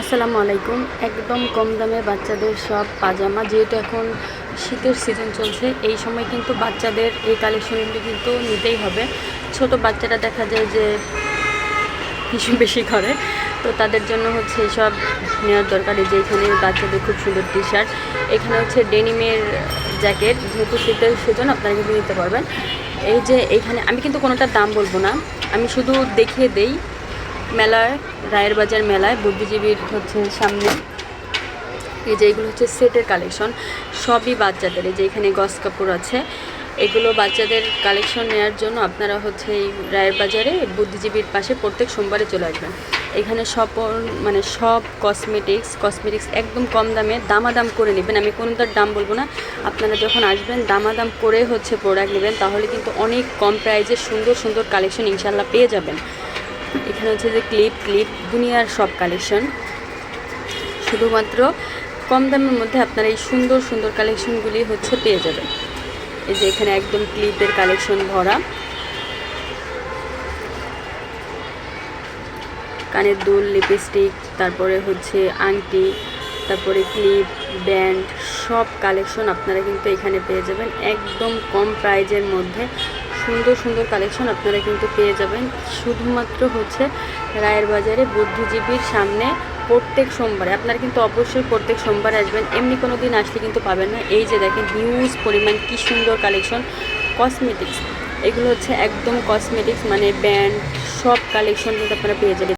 আসসালামু আলাইকুম। একদম কম দামে বাচ্চাদের সব পাজামা, যেহেতু এখন শীতের সিজন চলছে, এই সময় কিন্তু বাচ্চাদের এই কালেকশনগুলি কিন্তু নিতেই হবে। ছোট বাচ্চারা দেখা যায় যে কিছু বেশি করে, তো তাদের জন্য হচ্ছে এসব নেওয়ার দরকার। যে এখানে বাচ্চাদের খুব সুন্দর টি শার্ট এখানে হচ্ছে ডেনিমের জ্যাকেট যেহেতু শীতের সিজন আপনারা কিন্তু নিতে পারবেন। এই যে এইখানে আমি কিন্তু কোনোটার দাম বলব না, আমি শুধু দেখিয়ে দেই মেলায় রায়ের বাজার মেলায় বুদ্ধিজীবীর হচ্ছে সামনে। এই যে এগুলো হচ্ছে সেটের কালেকশন, সবই বাচ্চাদের। এই যে এখানে গস কাপড় আছে। এগুলো বাচ্চাদের কালেকশন নেওয়ার জন্য আপনারা হচ্ছে এই রায়ের বাজারে বুদ্ধিজীবীর পাশে প্রত্যেক সোমবারে চলে আসবেন। এখানে সব মানে সব কসমেটিক্স কসমেটিক্স একদম কম দামে দামাদাম করে নেবেন। আমি কোনোটার দাম বলব না। আপনারা যখন আসবেন, দামাদাম করে হচ্ছে প্রোডাক্ট নেবেন, তাহলে কিন্তু অনেক কম প্রাইজে সুন্দর সুন্দর কালেকশন ইনশাল্লাহ পেয়ে যাবেন। এখানে হচ্ছে যে ক্লিপ ক্লিপ দুনিয়ার সব কালেকশন শুধুমাত্র কম দামের মধ্যে আপনারা এই সুন্দর সুন্দর কালেকশনগুলি হচ্ছে পেয়ে যাবেন। এই যে এখানে একদম ক্লিপের কালেকশন ভরা। কানের দুল লিপস্টিক তারপরে হচ্ছে আংটি, তারপরে ক্লিপ ব্যান্ড সব কালেকশন আপনারা কিন্তু এখানে পেয়ে যাবেন। একদম কম প্রাইজের মধ্যে সুন্দর সুন্দর কালেকশন আপনারা কিন্তু পেয়ে যাবেন। শুধুমাত্র হচ্ছে রায়ের বাজারে বুদ্ধিজীবীর সামনে প্রত্যেক সোমবারে। আপনারা কিন্তু অবশ্যই প্রত্যেক সোমবার আসবেন। এমনি কোনো দিন আসলে কিন্তু পাবেন না। এই যে দেখেন হিউজ পরিমাণ কি সুন্দর কালেকশন কসমেটিক্স এগুলো হচ্ছে একদম কসমেটিক্স মানে ব্যান্ড সব কালেকশন কিন্তু আপনারা পেয়ে যাবেন।